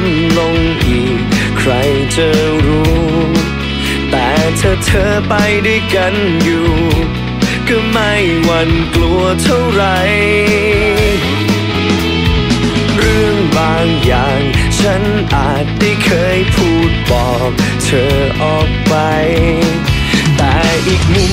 มลงอีก ใครจะรู้ แต่เธอเธอไปด้วยกันอยู่ ก็ไม่หวั่นกลัวเท่าไหรเรื่องบางอย่าง ฉันอาจได้เคยพูดบอก เธอออกไป แต่อีกมุม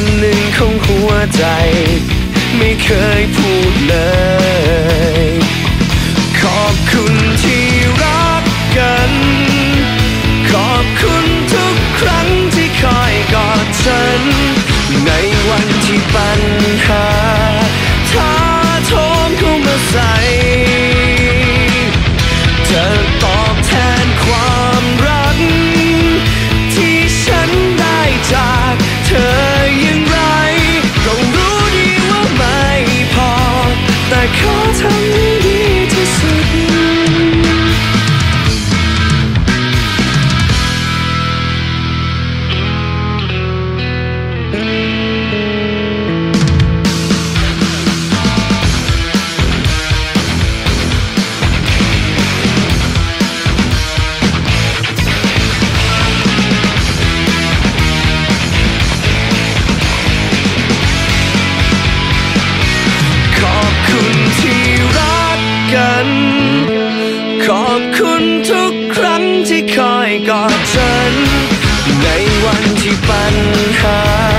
คุณที่รักกัน ขอบคุณทุกครั้งที่คอยกอดฉัน ในวันที่ปัญหา